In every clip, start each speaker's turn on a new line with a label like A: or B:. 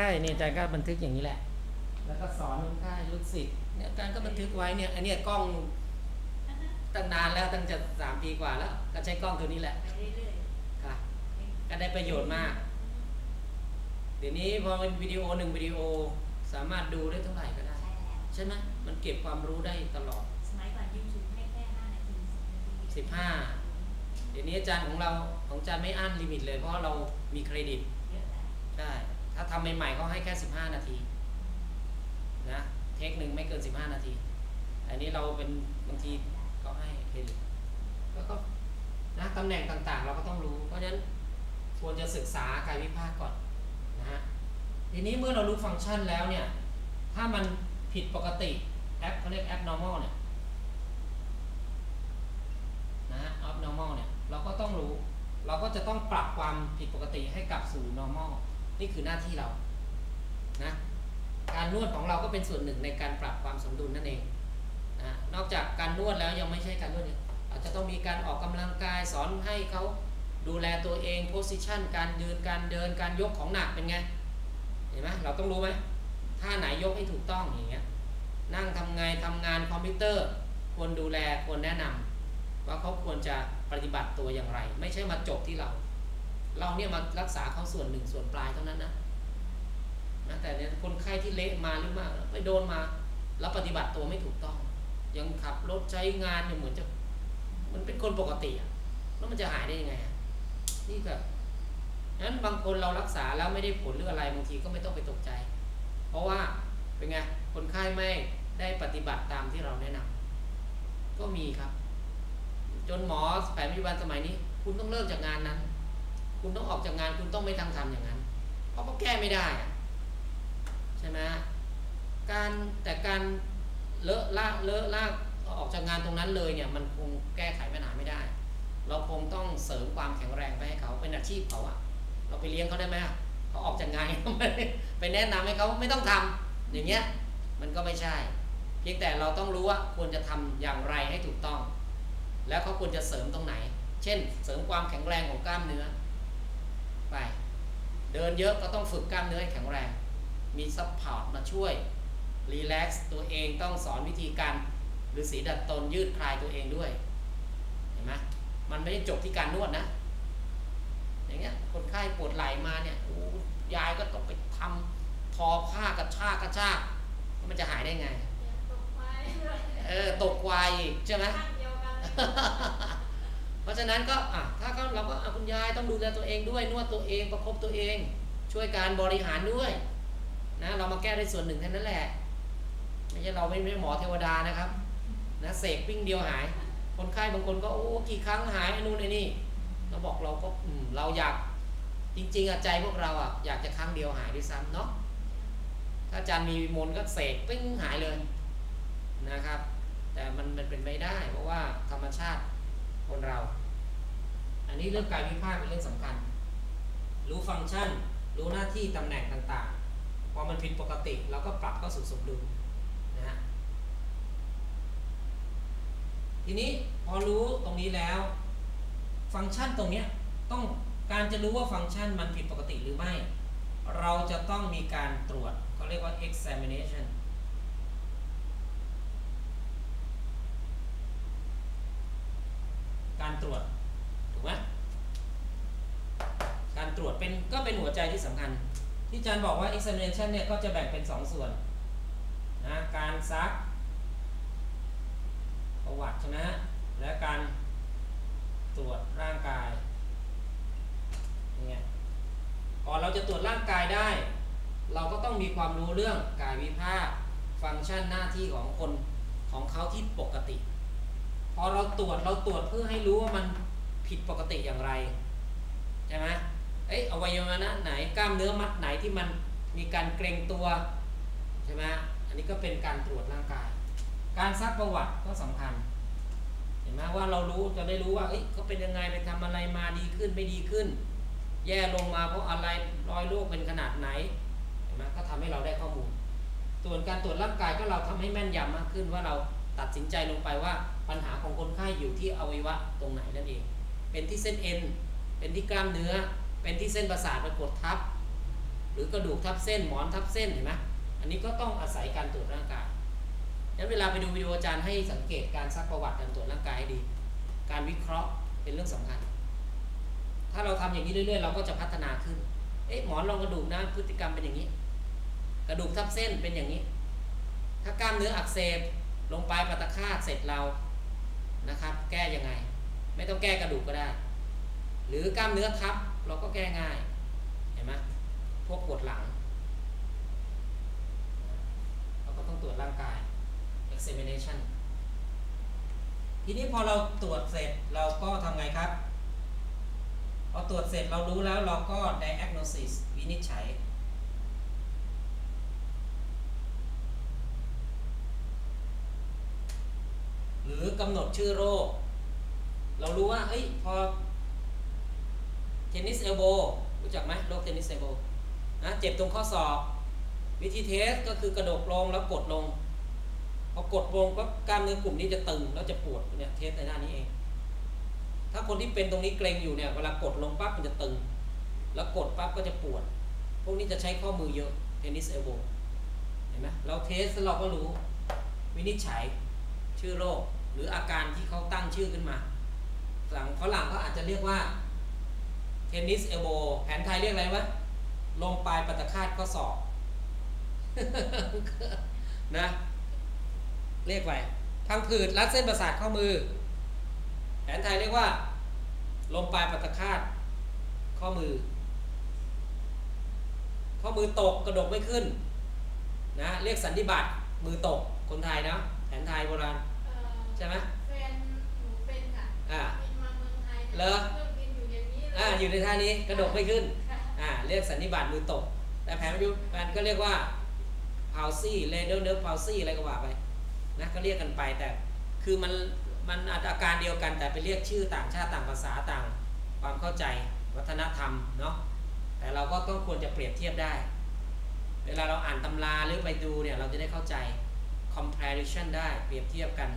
A: ใช่เนี่ยอาจารย์ก็บันทึกอย่างนี้แหละ แล้วก็สอนคนไข้ลูกศิษย์เนี่ยอาจารย์ก็บันทึกไว้เนี่ย อันเนี้ยกล้องตั้งนานแล้วตั้งจะสามปีกว่าแล้ว ก็ใช้กล้องตัวนี้แหละ
B: ไปเรื่อย
A: ค่ะก็ได้ประโยชน์มาก เดี๋ยวนี้พอเป็นวิดีโอหนึ่งวิดีโอสามารถดูได้เท่าไหร่ก็ได้
B: ๆใช่แล้ว
A: ใช่ไหมมันเก็บความรู้ได้ตลอด
B: สมัยก่อนยูทูบให้แค่5นาที10นาที
A: สิบห้าเดี๋ยวนี้อาจารย์ของเราของอาจารย์ไม่อั้นลิมิตเลยเพราะเรามีเครดิต
B: เยอะแล้ว
A: ใช่ ถ้าทำใหม่ๆเขาให้แค่ 15 นาทีนะเทคหนึ่งไม่เกิน 15 นาที อันนี้เราเป็นบางทีก็ให้เครดิตแล้วก็นะตำแหน่งต่างๆ เราก็ต้องรู้เพราะฉะนั้นควรจะศึกษากายวิภาคก่อนนะฮะทีนี้เมื่อเรารู้ฟังก์ชันแล้วเนี่ย ถ้ามันผิดปกติแอปเขาเรียก abnormal เนี่ยนะฮะ abnormal เนี่ย เราก็ต้องรู้ เราก็จะต้องปรับความผิดปกติให้กลับสู่ normal นี่คือหน้าที่เรานะการนวดของเราก็เป็นส่วนหนึ่งในการปรับความสมดุลนั่นเองนะนอกจากการนวดแล้วยังไม่ใช่การนวดเนี่ยอาจจะต้องมีการออกกำลังกายสอนให้เขาดูแลตัวเองโพสิชันการยืนการเดินการยกของหนักเป็นไงเห็นไหมเราต้องรู้ไหมท่าไหนยกให้ถูกต้องอย่างเงี้ยนั่งทำไงทำงานคอมพิวเตอร์ ควรดูแลควรแนะนำว่าเขาควรจะปฏิบัติตัวอย่างไร ไม่ใช่มาจบที่เรา เราเนี่ยมารักษาเขาส่วนหนึ่งส่วนปลายเท่านั้นนะนะแต่เนี่ยคนไข้ที่เละมาหรือมากไปโดนมา แล้วปฏิบัติตัวไม่ถูกต้อง ยังขับรถใช้งานเนี่ยเหมือนจะมันเป็นคนปกติอะแล้วมันจะหายได้ยังไงอะนี่ก็นั้นบางคนเรารักษาแล้วไม่ได้ผลหรืออะไรบางทีก็ไม่ต้องไปตกใจ เพราะว่าเป็นไงคนไข้ไม่ได้ปฏิบัติตามที่เราแนะนำก็มีครับ จนหมอแผนปัจจุบันสมัยนี้ คุณต้องเลิกจากงานนั้น คุณต้องออกจากงานคุณต้องไม่ทำทำอย่างนั้น เพราะเขาแก้ไม่ได้ใช่ไหมการแต่การเลอะละเลอะละออกจากงานตรงนั้นเลยเนี่ยมันคงแก้ไขปัญหาไม่ได้ เราคงต้องเสริมความแข็งแรงไปให้เขาเป็นอาชีพเขาอะเราไปเลี้ยงเขาได้ไหมเขาออกจากงานไปแนะนำให้เขาไม่ต้องทำอย่างเงี้ยมันก็ไม่ใช่ เพียงแต่เราต้องรู้ว่าควรจะทำอย่างไรให้ถูกต้อง แล้วเขาควรจะเสริมตรงไหน เช่น เสริมความแข็งแรงของกล้ามเนื้อ ไป เดินเยอะก็ต้องฝึกกล้ามเนื้อให้แข็งแรง มีซัพพอร์ตมาช่วย รีแลกซ์ตัวเองต้องสอนวิธีการหรือสีดัดตนยืดคลายตัวเองด้วย เห็นไหมมันไม่ได้จบที่การนวดนะ อย่างเงี้ยคนไข้ปวดไหล่มาเนี่ยโอ้ยายก็ต้องไปทำทอผ้ากระชากกระชากมันจะหายได้ไง
B: ตกไปเลย
A: เออ ตกควายอีกใช่ไหม
B: ข้าง เพ
A: ราะฉะนั้นก็อะถ้าก็เราก็คุณยายต้องดูแลตัวเองด้วยนวดตัวเองประคบตัวเอง ช่วยการบริหารด้วยนะเรามาแก้ได้ส่วนหนึ่งแค่นั้นแหละไม่ใช่เราไม่ไม่หมอเทวดานะครับนะเสกปิ้งเดียวหาย คนไข้บางคนก็โอ้กี่ครั้งหายไอ้นู่นไอ้นี่เราบอกเราก็อืมเราอยากจริงๆอะใจพวกเราอะอยากจะครั้งเดียวหายด้วยซ้ำเนาะถ้าอาจารย์มีมนก็เสกปิ้งหายเลยนะครับ แต่มันมันเป็นไม่ได้ เพราะว่าธรรมชาติ คนเรา อันนี้เรื่องการวิพากษ์เป็นเรื่องสำคัญ รู้ฟังก์ชัน รู้หน้าที่ตำแหน่งต่างๆ พอมันผิดปกติเราก็ปรับเข้าสู่สมดุลนะฮะ ทีนี้พอรู้ตรงนี้แล้ว ฟังก์ชันตรงเนี้ยต้องการจะรู้ว่าฟังก์ชันมันผิดปกติหรือไม่ เราจะต้องมีการตรวจเขาเรียกว่า examination การ ตรวจถูกไหมการตรวจเป็นก็เป็นหัวใจที่สำคัญ ที่อาจารย์บอกว่า examination เนี่ยก็จะแบ่งเป็น 2ส่วนนะการซักประวัติใช่ไหมฮะและการตรวจร่างกายเนี่ยก่อนเราจะตรวจร่างกายได้ เราก็ต้องมีความรู้เรื่องกายวิภาค ฟังก์ชันหน้าที่ของคนของเขาที่ปกติ พอเราตรวจเราตรวจเพื่อให้รู้ว่ามันผิดปกติอย่างไรใช่ไหมเอ้ยอวัยวะไหนกล้ามเนื้อมัดไหนที่มันมีการเกรงตัวใช่ไหมอันนี้ก็เป็นการตรวจร่างกาย การซักประวัติก็สำคัญ เห็นไหมว่าเรารู้จะได้รู้ว่าเอ้ยเขาเป็นยังไงไปทำอะไรมาดีขึ้นไม่ดีขึ้น แย่ลงมาเพราะอะไรรอยโรคเป็นขนาดไหนเห็นไหมก็ทำให้เราได้ข้อมูลส่วนการตรวจร่างกายก็เราทำให้แม่นยำมากขึ้นว่าเราตัดสินใจลงไปว่า ปัญหาของคนไข้อยู่ที่อวัยวะตรงไหนนั่นเอง เป็นที่เส้นเอ็น เป็นที่กล้ามเนื้อ เป็นที่เส้นประสาทไปกดทับ หรือกระดูกทับเส้น หมอนทับเส้นเห็นไหมอันนี้ก็ต้องอาศัยการตรวจร่างกายงั้นเวลาไปดูวิดีโออาจารย์ให้สังเกตการซักประวัติการตรวจร่างกายให้ดี การวิเคราะห์เป็นเรื่องสำคัญ ถ้าเราทำอย่างนี้เรื่อยๆ เราก็จะพัฒนาขึ้น เอ๊ะหมอนรองกระดูกนะพฤติกรรมเป็นอย่างนี้ กระดูกทับเส้นเป็นอย่างนี้ ถ้ากล้ามเนื้ออักเสบลงปลายปตคาตเสร็จเรา นะครับ แก้ยังไง ไม่ต้องแก้กระดูกก็ได้ หรือกล้ามเนื้อทับเราก็แก้ง่ายเห็นไหมพวกปวดหลัง เราก็ต้องตรวจร่างกาย examination ทีนี้พอเราตรวจเสร็จเราก็ทำไงครับ พอตรวจเสร็จเรารู้แล้วเราก็ diagnosis วินิจฉัย หรือ กำหนดชื่อโรค เรารู้ว่าเฮ้ยพอเทนนิสเอลโบรู้จักไหมโรคเทนนิสเอลโบนะเจ็บตรงข้อศอกวิธีเทสก็คือกระดกลงแล้วกดลงพอกดลงปั๊บกล้ามเนื้อกลุ่มนี้จะตึงแล้วจะปวดเนี่ยเทสในหน้านี้เอง ถ้าคนที่เป็นตรงนี้เกร็งอยู่เนี่ยเวลากดลงปั๊บมันจะตึง แล้วกดปั๊บก็จะปวด พวกนี้จะใช้ข้อมือเยอะเทนนิสเอลโบเห็นไหมเราเทสแล้วเราก็รู้วินิจฉัยชื่อโรค หรืออาการที่เขาตั้งชื่อขึ้นมาฝั่งฝรั่งก็อาจจะเรียกว่าเทนนิสเอลโบแผนไทยเรียกอะไรวะลงปลายปัตคาตข้อศอกนะเรียกไปพังผืดรัดเส้นประสาทข้อมือ แผนไทยเรียกว่าลงปลายปัตคาตข้อมือ ข้อมือตกกระดกไม่ขึ้นนะเรียกสันนิบาตมือตกคนไทยนะแผนไทยโบราณ ใช่ไหม
B: แฟนหนูเป็นค่ะ
A: อ่า
B: บินมาเมืองไทย
A: เหรอ
B: เครื่องบินอยู่อย่างนี้เลย
A: อ่าอยู่ในท่านี้กระดกไม่ขึ้น
B: ค่ะ
A: อ่าเรียกสันนิบาตมือตก แต่แผนปัจจุบันก็เรียกว่า palsy radal nerve palsy อะไรก็ว่าไปนะก็เรียกกันไปแต่คือมันมันอาจจะอาการเดียวกันแต่ไปเรียกชื่อต่างชาติต่างภาษาต่างความเข้าใจวัฒนธรรมเนาะแต่เราก็ต้องควรจะเปรียบเทียบได้ เวลาเราอ่านตำราหรือไปดูเนี่ยเราจะได้เข้าใจ comparison ได้เปรียบเทียบกัน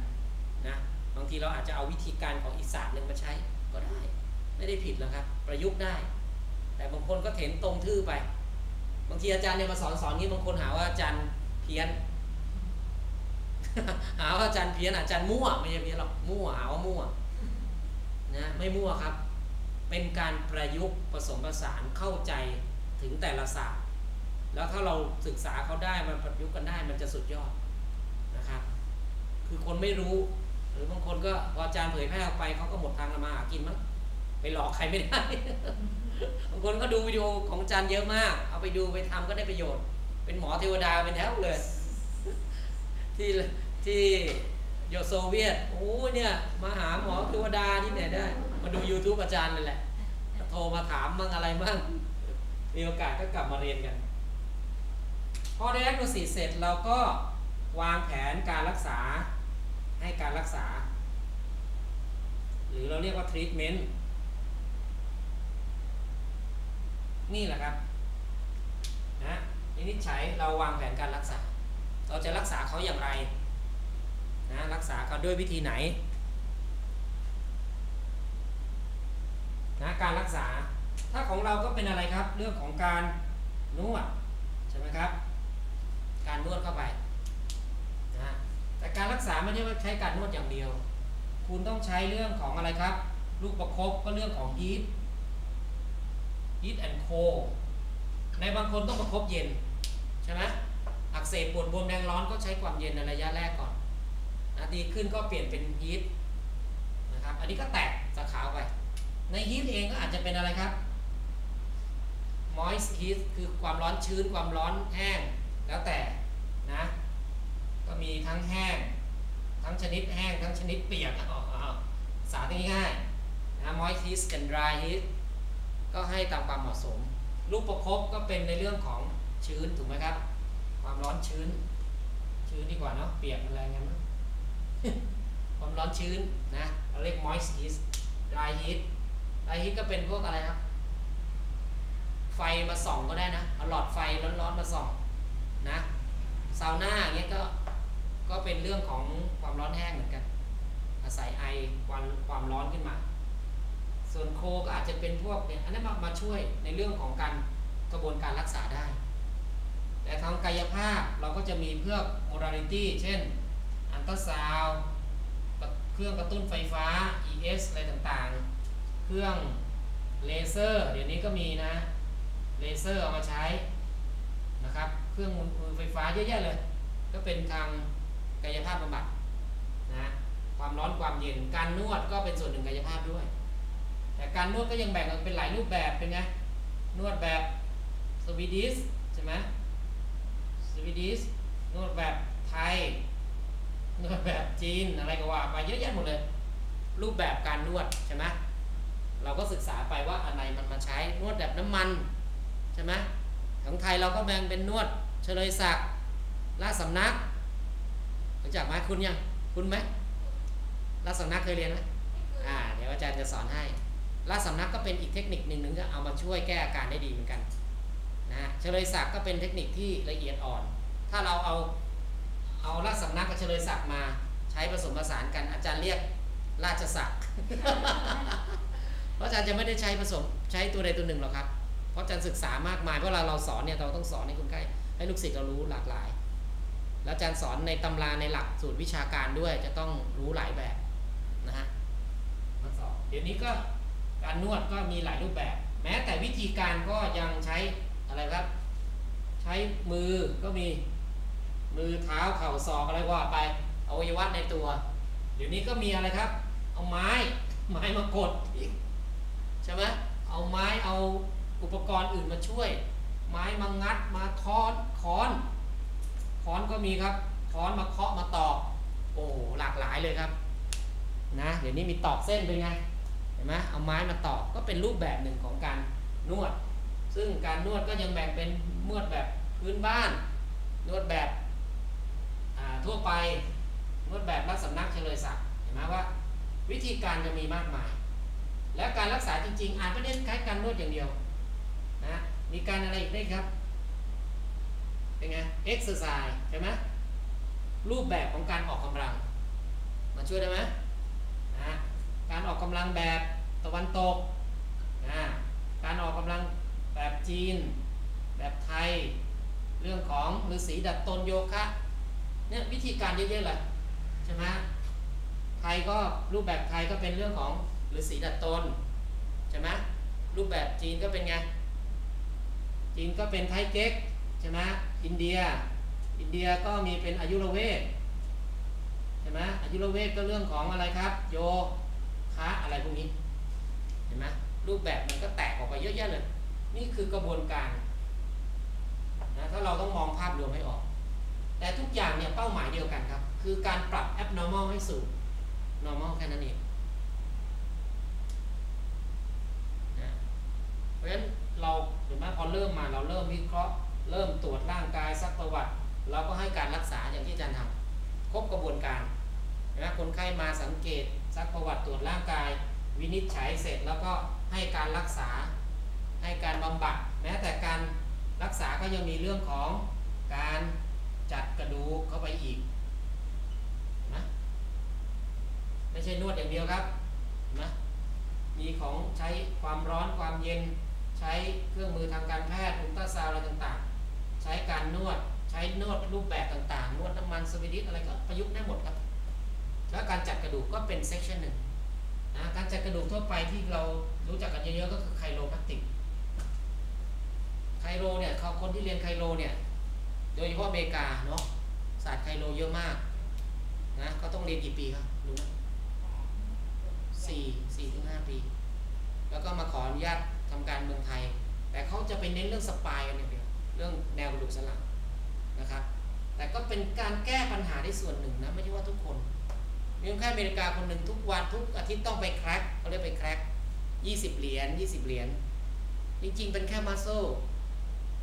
A: นะบางทีเราอาจจะเอาวิธีการของอีกศาสตร์หนึ่งมาใช้ก็ได้ ไม่ได้ผิดหรอกครับ ประยุกต์ได้ แต่บางคนก็เถนตรงทื่อไป บางทีอาจารย์เนี่ยมาสอนสอนนี้บางคนหาว่าอาจารย์เพี้ยน หาว่าอาจารย์เพี้ยนอาจารย์มั่วไม่ใช่เพี้ยนหรอกมั่วหาว่ามั่วนะไม่มั่วครับ เป็นการประยุกต์ผสมผสานเข้าใจถึงแต่ละศาสตร์ แล้วถ้าเราศึกษาเขาได้มันประยุกต์กันได้มันจะสุดยอดนะครับ คือคนไม่รู้ รือบางคนก็พออาจารย์เผยแพร่ออกไปเขาก็หมดทางมาหากินมั้งไปหลอกใครไม่ได้บางคนก็ดูวิดีโอของอาจารย์เยอะมาก เอาไปดูไปทำก็ได้ประโยชน์ เป็นหมอเทวดาเป็นแถวเลย ที่ที่โยโซเวียตโอ้เนี่ยมาหาหมอเทวดาที่ไหนได้ มาดู YouTube อาจารย์นั่นแหละโทรมาถามมั่งอะไรมั่งมีโอกาสก็กลับมาเรียนกัน พอได้แอคโนซิสเสร็จเราก็วางแผนการรักษา ให้การรักษา หรือเราเรียกว่าทรีทเมนต์นี่แหละครับนะวินิจฉัยเราวางแผนการรักษา เราจะรักษาเขาอย่างไรนะรักษาเขาด้วยวิธีไหนนะการรักษา ถ้าของเราก็เป็นอะไรครับ เรื่องของการนวดใช่ไหมครับ การนวดเข้าไป แต่การรักษาไม่ใช่ว่าใช้การนวดอย่างเดียว คุณต้องใช้เรื่องของอะไรครับ ลูกประคบก็เรื่องของฮีท heat and cold ในบางคนต้องประคบเย็นใช่ไหมอักเสบปวดบวมแดงร้อนก็ใช้ความเย็นในระยะแรกก่อนนะดีขึ้นก็เปลี่ยนเป็น heat นะครับ อันนี้ก็แตกสาขาไป ใน heat เองก็อาจจะเป็นอะไรครับ moist heat คือความร้อนชื้นความร้อนแห้ง แล้วแต่นะ ก็มีทั้งแห้ง ทั้งชนิดแห้ง ทั้งชนิดเปียกอ๋ออ๋อสาธง่ายๆนะ moist heat กับ dry heat ก็ให้ตามความเหมาะสม ลูกประคบก็เป็นในเรื่องของชื้นถูกไหมครับ ความร้อนชื้น ชื้นดีกว่าเนาะเปียกอะไรเงี้ยมั้งความร้อนชื้นนะเราเรียก moist heat dry heat dry heat ก็เป็นพวกอะไรครับ ไฟมาส่องก็ได้นะเอาหลอดไฟร้อนๆมาส่องนะซาวน่าอย่างเงี้ยก็ ก็เป็นเรื่องของความร้อนแห้งเหมือนกัน อาศัยไอความความร้อนขึ้นมา ส่วนโคก็อาจจะเป็นพวกเนี่ยอันนั้นมามาช่วยในเรื่องของการกระบวนการรักษาได้ แต่ทางกายภาพเราก็จะมีเพื่อ modality เช่น อันตราซาวเครื่องกระตุ้นไฟฟ้า ES อะไรต่างๆ เครื่องเลเซอร์เดี๋ยวนี้ก็มีนะ เลเซอร์เอามาใช้นะครับ เครื่องมือไฟฟ้าเยอะแยะเลย ก็เป็นทาง กายภาพบำบัดนะความร้อนความเย็นการนวดก็เป็นส่วนหนึ่งกายภาพด้วย แต่การนวดก็ยังแบ่งออกเป็นหลายรูปแบบเป็นไงนวดแบบสวีดิสใช่ไหมสวีดิสนวดแบบไทยนวดแบบจีนอะไรก็ว่าไปเยอะแยะหมดเลย รูปแบบการนวดใช่ไหมเราก็ศึกษาไปว่าอะไรมันมาใช้นวดแบบน้ำมันใช่ไหมของไทยเราก็แบ่งเป็นนวดเฉลยศักดิ์ราชสำนัก รู้จักไหมคุณยังคุณไหมราชสำนักเคยเรียนไหมอ่า เดี๋ยวอาจารย์จะสอนให้ราชสำนักก็เป็นอีกเทคนิคหนึ่งนึ่งจะเอามาช่วยแก้อาการได้ดีเหมือนกันนะฮะเฉลยศักดิ์ก็เป็นเทคนิคที่ละเอียดอ่อน ถ้าเราเอาเอาราชสำนักกับเฉลยศักดิ์มาใช้ผสมผสานกันอาจารย์เรียกราชศักดิ์เพราะอาจารย์จะไม่ได้ใช้ผสมใช้ตัวใดตัวหนึ่งหรอกครับ เพราะอาจารย์ศึกษามากมายเพราะเราเราสอนเนี่ยเราต้องสอนให้คนไข้ให้ลูกศิษย์เรารู้หลากหลาย แล้วอาจารย์สอนในตำราในหลักสูตรวิชาการด้วยจะต้องรู้หลายแบบนะฮะมาสอนเดี๋ยวนี้ก็การนวดก็มีหลายรูปแบบ แม้แต่วิธีการก็ยังใช้อะไรครับ ใช้มือก็มีมือเท้าเข่าศอกอะไรว่าไปอวัยวะในตัว เดี๋ยวนี้ก็มีอะไรครับ เอาไม้ไม้มากดอีกใช่ไหมเอาไม้เอาอุปกรณ์อื่นมาช่วย ไม้มางัดมาคอนคอน ค้อนก็มีครับ ค้อนมาเคาะมาตอก โอ้หลากหลายเลยครับนะเดี๋ยวนี้มีตอกเส้นเป็นไงเห็นไหมเอาไม้มาตอกก็เป็นรูปแบบหนึ่งของการนวด ซึ่งการนวดก็ยังแบ่งเป็นนวดแบบพื้นบ้าน นวดแบบทั่วไปนวดแบบรักสำนักเฉลยศักดิ์เห็นไหมว่า วิธีการจะมีมากมาย และการรักษาจริงๆ อาจไม่ได้คล้ายการนวดอย่างเดียวนะมีการอะไรอีกได้ครับ เป็นไงเอ็กซ์ไซส์ใช่ไหมรูปแบบของการออกกำลัง มาช่วยได้ไหมนะการออกกำลังแบบตะวันตกนะการออกกำลังแบบจีน แบบไทย เรื่องของฤาษีดัดตนโยคะเนี่ยวิธีการเยอะๆเลยใช่ไหมไทยก็รูปแบบไทยก็เป็นเรื่องของฤาษีดัดตนใช่ไหมรูปแบบจีนก็เป็นไงจีนก็เป็นไทเก๊กใช่ไหม อินเดีย อินเดียก็มีเป็นอายุรเวทใช่ไหมอายุรเวทก็เรื่องของอะไรครับ โยคะอะไรพวกนี้ เห็นไหมรูปแบบมันก็แตกออกไปเยอะแยะเลย นี่คือกระบวนการนะถ้าเราต้องมองภาพรวมให้ออก แต่ทุกอย่างเนี่ยเป้าหมายเดียวกันครับ คือการปรับ abnormal ให้สู่ normal แค่นั้นเองนะเพราะฉะนั้นเราเห็นไหมพอเริ่มมาเราเริ่มวิเคราะห์ เริ่มตรวจร่างกายซักประวัติ เราก็ให้การรักษาอย่างที่อาจารย์ทำครบกระบวนการนไหมคนไข้มาสังเกตซักประวัติตรวจร่างกาย วินิจฉัยเสร็จแล้วก็ให้การรักษา ให้การบำบัดแม้แต่การรักษาก็ยังมีเรื่องของการจัดกระดูกเข้าไปอีกนะไม่ใช่นวดอย่างเดียวครับนะมีของใช้ความร้อนความเย็น ใช้เครื่องมือทางการแพทย์อุลตราซาวด์อะไรต่างๆ ใช้การนวด ใช้นวดรูปแบบต่างๆ นวดน้ำมันสวีดิสอะไรก็ประยุกต์ได้หมดครับ แล้วการจัดกระดูกก็เป็นเซกชันหนึ่งนะการจัดกระดูกทั่วไปที่เรารู้จักกันเยอะๆก็คือไคโรแพคติก ไคโรเนี่ยเขาคนที่เรียนไคโรเนี่ย โดยเฉพาะอเมริกาเนาะ ศาสตร์ไคโรเยอะมากนะก็ต้องเรียนกี่ปีครับรู้ไหมสี่สี่ถึงห้าปี แล้วก็มาขออนุญาตทำการเมืองไทย แต่เขาจะไปเน้นเรื่องสปายกันอย่างเดียว เรื่องแนวกระดูกสันหลังนะครับ แต่ก็เป็นการแก้ปัญหาได้ส่วนหนึ่งนะไม่ใช่ว่าทุกคน มีคนไข้อเมริกาคนหนึ่งทุกวันทุกอาทิตย์ต้องไปแคร็กเขาเรียกไปแคร็กยี่สิบเหรียญยี่สิบเหรียญจริงๆ เป็นแค่มัสโซ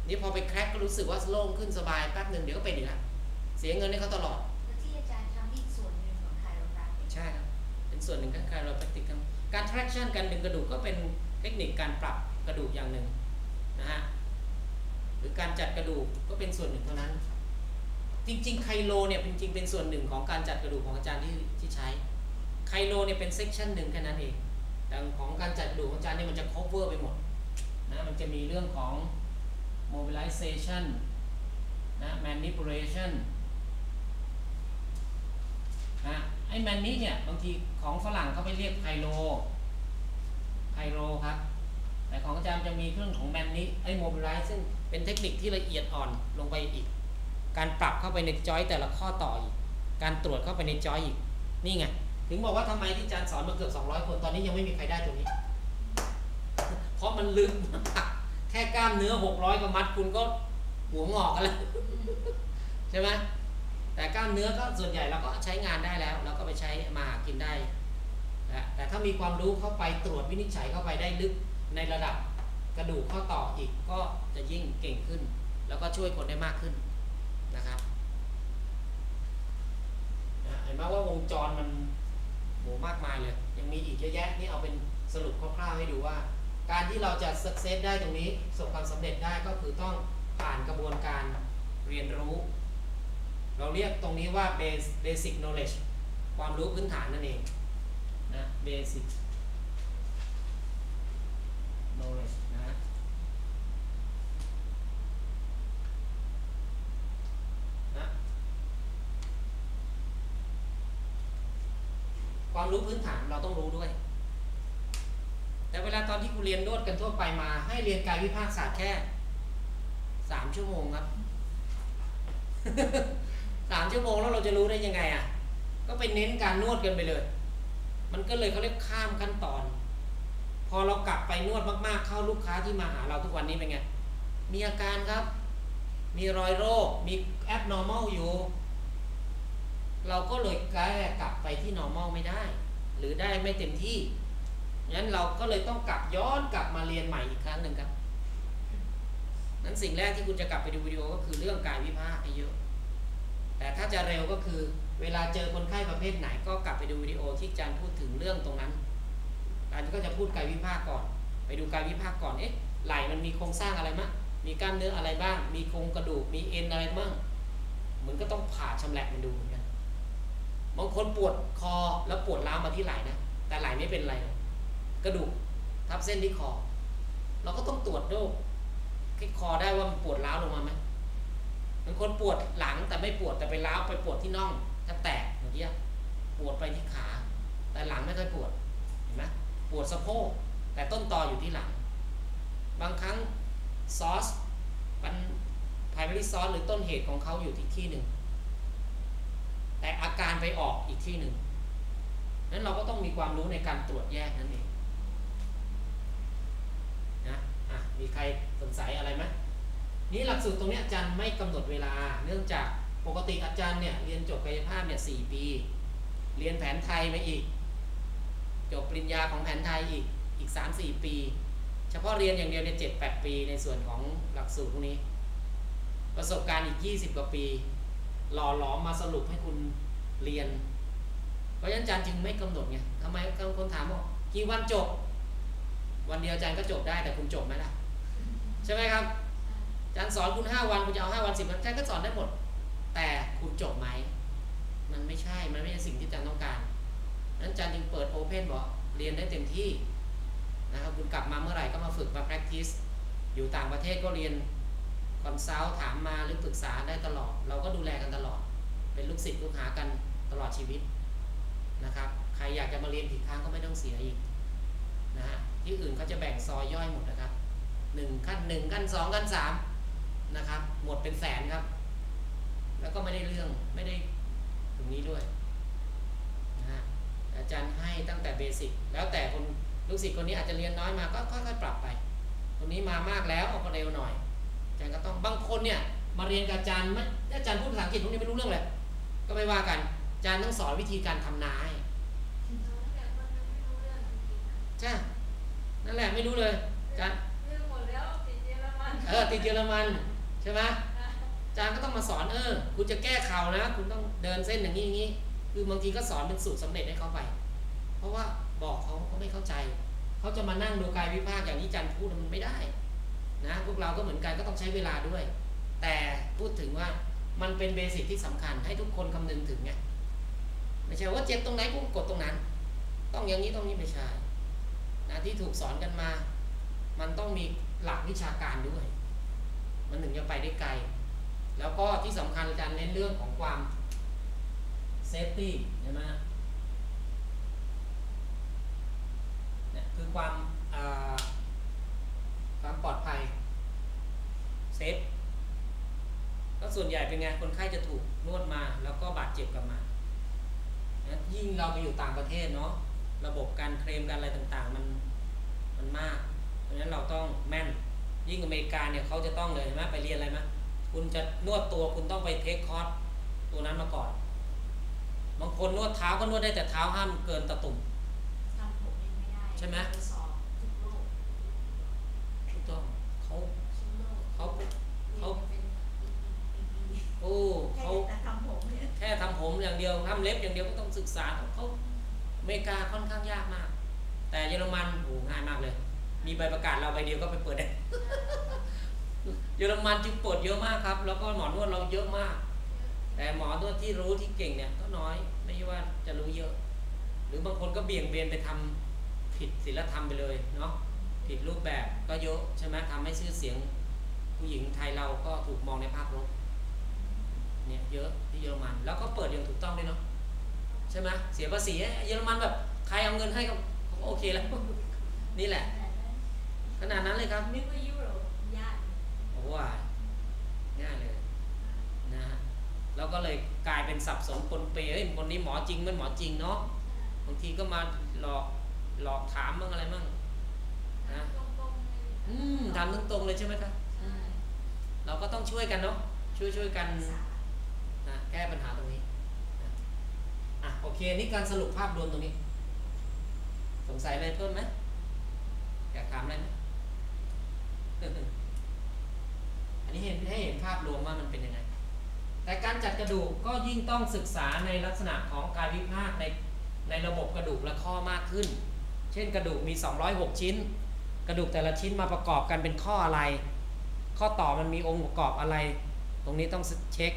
A: นี่พอไปแคร็กก็รู้สึกว่าโล่งขึ้นสบายแป๊บหนึ่งเดี๋ยวก็เป็นอีกแล้วเสียเงินให้เขาตลอด
C: แล้วที่อาจารย์ทำอีกส่วนหนึ่งของไคโรแพคติก
A: ใช่ครับเป็นส่วนหนึ่งของการเราปฏิกรรมการ traction การดึงกระดูกก็เป็นเทคนิคการปรับกระดูกอย่างหนึ่งนะฮะห รือการจัดกระดูกก็เป็นส่วนหนึ่งเท่านั้น จริง ๆ ไคโลเนี่ยจริงๆเป็นส่วนหนึ่งของการจัดกระดูกของอาจารย์ที่ที่ใช้ ไคโลเนี่ยเป็นเซกชันหนึ่งแค่นั้นเอง แต่ของการจัดกระดูกของอาจารย์เนี่ยมันจะ cover ไปหมดนะมันจะมีเรื่องของ mobilization นะ manipulation นะไอ้ man นี้เนี่ยบางทีของฝรั่งเขาไปเรียกไพโลไพโลครับ แต่ของอาจารย์จะมีเครื่องของ man นี้ไอ้ mobilize ซึ่งเป็นเทคนิคที่ละเอียดอ่อนลงไปอีก การปรับเข้าไปในจอยแต่ละข้อต่ออีก การตรวจเข้าไปในจอยอีก นี่ไง ถึงบอกว่าทำไมที่อาจารย์สอนมาเกือบ200 คนตอนนี้ยังไม่มีใครได้ตรงนี้ เพราะมันลึกมากแค่กล้ามเนื้อ 600กว่ามัดคุณก็หัวงอกกันแล้วใช่ไหมแต่กล้ามเนื้อก็ส่วนใหญ่เราก็ใช้งานได้แล้วเราก็ไปใช้มากินได้แต่ถ้ามีความรู้เข้าไปตรวจวินิจฉัยเข้าไปได้ลึก ในระดับกระดูกข้อต่ออีกก็จะยิ่งเก่งขึ้น แล้วก็ช่วยคนได้มากขึ้นนะครับเห็นไหมว่าวงจรมันโหมากมายเลย ยังมีอีกเยอะแยะนี่เอาเป็นสรุปคร่าวๆให้ดูว่า การที่เราจะสักเซสได้ตรงนี้ประสบความสำเร็จได้ก็คือต้องผ่านกระบวนการเรียนรู้ เราเรียกตรงนี้ว่า basic knowledge ความรู้พื้นฐานนั่นเองนะ basic knowledge นะ นะ ความรู้พื้นฐานเราต้องรู้ด้วย แต่เวลาตอนที่คุณเรียนนวดกันทั่วไปมาให้เรียนกายวิภาคศาสตร์แค่สามชั่วโมงครับสามชั่วโมงแล้วเราจะรู้ได้ยังไงอะ ก็ไปเน้นการนวดกันไปเลย มันก็เลยเขาเรียกข้ามขั้นตอน พอเรากลับไปนวดมากๆ เข้าลูกค้าที่มาหาเราทุกวันนี้เป็นไง มีอาการครับ มีรอยโรค มีแอ b นอร์ม l อยู่ เราก็เลยแก้กลับไปที่ normal ไม่ได้ หรือได้ไม่เต็มที่งั้นเราก็เลยต้องกลับย้อนกลับมาเรียนใหม่อีกครั้งหนึ่งครับนั้นสิ่งแรกที่คุณจะกลับไปดูวิดีโอก็คือเรื่องกายวิภาคให้เยอะ แต่ถ้าจะเร็วก็คือเวลาเจอคนไข้ประเภทไหนก็กลับไปดูวิดีโอที่อาจารย์พูดถึงเรื่องตรงนั้น อาจารย์ก็จะพูดกายวิภาคก่อน ไปดูกายวิภาคก่อน เอ๊ะ ไหล่มันมีโครงสร้างอะไรมั้งมีกล้ามเนื้ออะไรบ้าง มีโครงกระดูก มีเอ็นอะไรบ้างเหมือนก็ต้องผ่าชำแหละมันดูเหมือนกัน บางคนปวดคอแล้วปวดร้าวมาที่ไหล่นะ แต่ไหล่ไม่เป็นไร กระดูกทับเส้นที่คอ เราก็ต้องตรวจโรคที่คอได้ว่ามันปวดร้าวลงมาไหมบางคนปวดหลังแต่ไม่ปวดแต่ไปร้าวไปปวดที่น่องถ้าแตกเมื่อกี้ยปวดไปที่ขา แต่หลังไม่ค่อยปวด ปวดสะโพกแต่ต้นตออยู่ที่หลัง บางครั้งซอสมัน primary source หรือต้นเหตุของเขาอยู่ที่ที่หนึ่ง แต่อาการไปออกอีกที่หนึ่งนั้นเราก็ต้องมีความรู้ในการตรวจแยกนั่นเองนะอะมีใครสงสัยอะไรไหมนี่หลักสูตรตรงนี้อาจารย์ไม่กำหนดเวลา เนื่องจากปกติอาจารย์เนี่ยเรียนจบกายภาพเนี่ยสี่ปี เรียนแผนไทยมาอีก จบปริญญาของแผนไทยอีกอีกสามสี่ปี เฉพาะเรียนอย่างเดียวเนี่ยเจ็ดแปดปีในส่วนของหลักสูตรพวกนี้ ประสบการณ์อีกยี่สิบกว่าปี หล่อหลอมมาสรุปให้คุณเรียน เพราะฉะนั้นอาจารย์จึงไม่กำหนดไงทำไมบางคนถามว่ากี่วันจบ วันเดียวอาจารย์ก็จบได้แต่คุณจบไหมล่ะใช่ไหมครับอาจารย์สอนคุณห้าวันคุณจะเอาห้าวันสิบวันอาจารย์ก็สอนได้หมด แต่คุณจบไหมมันไม่ใช่มันไม่ใช่สิ่งที่อาจารย์ต้องการ นั้นจารย์จึงเปิดโอเพนบอกเรียนได้เต็มที่นะครับคุณกลับมาเมื่อไหร่ก็มาฝึกมา practice อยู่ต่างประเทศก็เรียนคอนซัลท์ถามมาหรือปรึกษาได้ตลอด เราก็ดูแลกันตลอด เป็นลูกศิษย์ลูกหากันตลอดชีวิตนะครับใครอยากจะมาเรียนกี่ครั้งก็ไม่ต้องเสียอีกนะฮะที่อื่นเขาจะแบ่งซอยย่อยหมดนะครับหนึ่งขั้นหนึ่งขั้นสองขั้นสามนะครับหมดเป็นแสนครับ แล้วก็ไม่ได้เรื่องไม่ได้ตรงนี้ด้วย อาจารย์ให้ตั้งแต่เบสิกแล้วแต่คนลูกศิษย์คนนี้อาจจะเรียนน้อยมาก็ค่อยๆปรับไปคนนี้มามากแล้วเอาก็เร็วหน่อยอาจารย์ก็ต้องบางคนเนี่ยมาเรียนกับอาจารย์ไม่อาจารย์พูดภาษาอังกฤษพวกนี้ไม่รู้เรื่องเลยก็ไม่ว่ากันอาจารย์ต้องสอนวิธีการทำนาให้
B: แต่คนมันไม่รู้เรื่องจริงๆนะ
A: ใช่นั่นแหละไม่รู้เลยอาจารย์
B: เรื่องหมดแล้วติดเยอรมัน
A: เออติดเยอรมันใช่ไหมอาจารย์ก็ต้องมาสอนเออคุณจะแก้เข่านะ คุณต้องเดินเส้นอย่างนี้อย่างนี้ คือบางทีก็สอนเป็นสูตรสำเร็จให้เขาไป เพราะว่าบอกเขาเขาไม่เข้าใจ เขาจะมานั่งดูกายวิภาคอย่างที่อาจารย์พูดมันไม่ได้นะพวกเราก็เหมือนกันก็ต้องใช้เวลาด้วย แต่พูดถึงว่ามันเป็นเบสิกที่สำคัญให้ทุกคนคำนึงถึงไงไม่ใช่ว่าเจ็บตรงไหนกูกดตรงนั้น ต้องอย่างนี้ตรงนี้ไม่ใช่นะที่ถูกสอนกันมา มันต้องมีหลักวิชาการด้วย มันถึงจะไปได้ไกล แล้วก็ที่สำคัญอาจารย์เน้นเรื่องของความ เซฟตี้ใช่ไหมเนี่ยคือความความปลอดภัยเซฟก็ส่วนใหญ่เป็นไงคนไข้จะถูกนวดมาแล้วก็บาดเจ็บกลับมานะยิ่งเราไปอยู่ต่างประเทศเนาะระบบการเคลมการอะไรต่างๆ มันมันมาก เพราะฉะนั้นเราต้องแม่น ยิ่งอเมริกาเนี่ยเขาจะต้องเลยเห็นไหมไปเรียนอะไรไหมคุณจะนวดตัวคุณต้องไปเทคคอร์สตัวนั้นมาก่อน บางคนนวดเท้าก็นวดได้แต่เท้าห้ามเกินตะตุ่ม
C: ทำผมยังไม่ได้
A: ใช่ไหม
C: ไปสอบทุกโลก
A: ถูกต้องเขา
C: ทุกโลก
A: เขา
C: เรียน
A: เขา
C: เป็นปี
A: โอ้
C: ๆแค่
A: เขา
C: แต่ทำผมเนี่ย
A: แค่ทำผมอย่างเดียวทำเล็บอย่างเดียวก็ต้องศึกษาเขาอเมริกาค่อนข้างยากมาก แต่เยอรมันโอ้ง่ายมากเลย มีใบประกาศเราใบเดียวก็ไปเปิดได้เยอรมันจึงเปิดเยอะมากครับ แล้วก็หมอนวดเราเยอะมาก แต่หมอนวดที่รู้ที่เก่งเนี่ยก็น้อยไม่ใช่ว่าจะรู้เยอะ หรือบางคนก็เบี่ยงเบนไปทำผิดศีลธรรมไปเลยเนาะผิดรูปแบบก็เยอะใช่ไหมทำให้ชื่อเสียงผู้หญิงไทยเราก็ถูกมองในภาพลบเนี่ยเยอะที่เยอรมัน แล้วก็เปิดอย่างถูกต้องด้วยเนาะใช่ไหมเสียภาษีเยอรมันแบบใครเอาเงินให้ก็เขาก็โอเคแล้ว นี่แหละ ขนาดนั้นเลยครับ
C: นึกว่ายุโรปยาก
A: โอ้ว่าง่ายเลยนะฮะ แล้วก็เลยกลายเป็นสับสนปนเปเฮ้ยคนนี้หมอจริงมันหมอจริงเนาะบางทีก็มาหลอกหลอกถามบ้างอะไรบ้างนะ
B: ตรงๆเลย
A: อืมถามตรงๆเลยใช่ไหมครับ
B: ใช่
A: เราก็ต้องช่วยกันเนาะช่วยช่วยๆกัน
C: สา
A: นะแก้ปัญหาตรงนี้นะอะโอเคนี่การสรุปภาพรวมตรงนี้ สงสัยอะไรเพิ่มไหมอยากถามอะไรไหมอันนี้เห็นให้เห็นภาพรวมว่ามันเป็นยังไง แต่การจัดกระดูกก็ยิ่งต้องศึกษาในลักษณะของกายวิภาคในในระบบกระดูกและข้อมากขึ้น เช่นกระดูกมี 206 ชิ้น กระดูกแต่ละชิ้นมาประกอบกันเป็นข้ออะไร ข้อต่อมันมีองค์ประกอบอะไร ตรงนี้ต้องเช็ค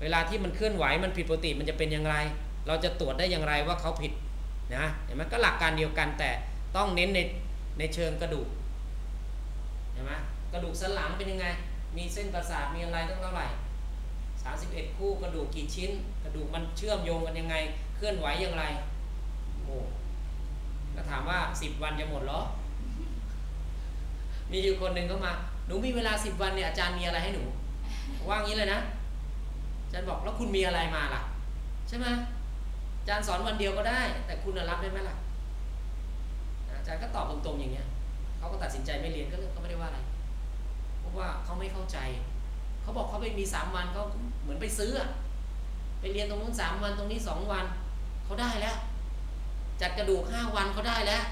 A: เวลาที่มันเคลื่อนไหวมันผิดปกติมันจะเป็นอย่างไร เราจะตรวจได้อย่างไรว่าเขาผิดนะเห็นไหมก็หลักการเดียวกันแต่ต้องเน้นในในเชิงกระดูกเห็นไหมกระดูกสันหลังเป็นยังไง มีเส้นประสาทมีอะไรตั้งเท่าไหร่ 31 คู่กระดูกกี่ชิ้น กระดูกมันเชื่อมโยงกันยังไง เคลื่อนไหวอย่างไรโอ้ก็ถามว่า 10 วันจะหมดหรอ มีอยู่คนหนึ่งก็มาหนูมีเวลา 10 วันเนี่ยอาจารย์มีอะไรให้หนู ว่างี้เลยนะอาจารย์บอกแล้วคุณมีอะไรมาล่ะ ใช่ไหมอาจารย์สอนวันเดียวก็ได้ แต่คุณน่ะรับได้ไหมล่ะอาจารย์ก็ตอบตรงๆอย่างเงี้ยเขาก็ตัดสินใจไม่เรียนก็เลยก็ไม่ได้ว่าอะไรเพราะว่าเขาไม่เข้าใจ เขาบอกเขาไปมีสามวันเขาเหมือนไปซื้ออะไปเรียนตรงนู้นสามวันตรงนี้สองวันเขาได้แล้ว จัดกระดูกห้าวันเขาได้แล้ว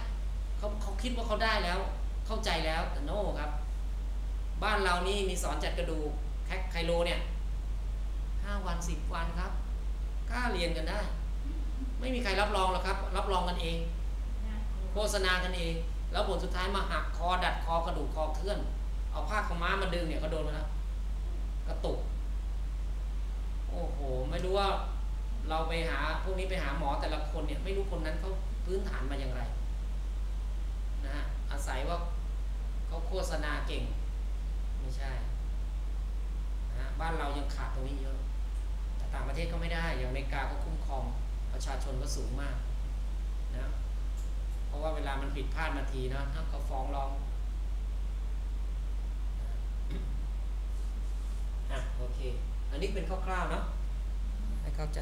A: เขาเขาคิดว่าเขาได้แล้ว เข้าใจแล้วแต่โน่ครับ บ้านเรานี่มีสอนจัดกระดูกแคคไคโลเนี่ยห้าวันสิบวันครับกล้าเรียนกันได้ ไม่มีใครรับรองหรอกครับ รับรองกันเองโฆษณากันเอง แล้วผลสุดท้ายมาหักคอดัดคอกระดูกคอเคลื่อน เอาผ้าขม้ามาดึงเนี่ยก็โดนมาแล้ว กระตุก โอ้โห ไม่รู้ว่าเราไปหาพวกนี้ไปหาหมอแต่ละคนเนี่ย ไม่รู้คนนั้นเขาพื้นฐานมาอย่างไรนะฮะอาศัยว่าเขาโฆษณาเก่ง ไม่ใช่นะบ้านเรายังขาดตรงนี้เยอะแต่ต่างประเทศก็ไม่ได้ อย่างอเมริกาก็คุ้มครองประชาชนก็สูงมากนะเพราะว่าเวลามันผิดพลาดนาทีนะถ้าก็ฟ้องร้อง อะโอเค อันนี้เป็นคร่าวๆเนาะให้เข้าใจ